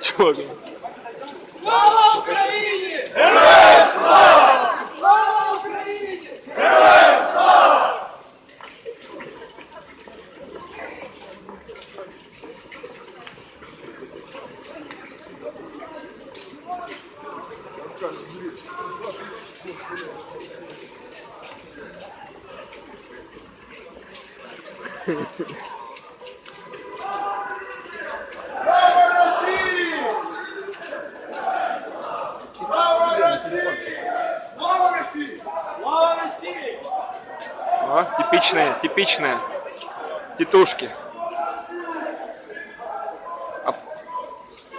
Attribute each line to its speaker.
Speaker 1: Чого він?
Speaker 2: Слава Україні! Героям слава! Слава Україні!
Speaker 1: о, типичные, типичные тетушки.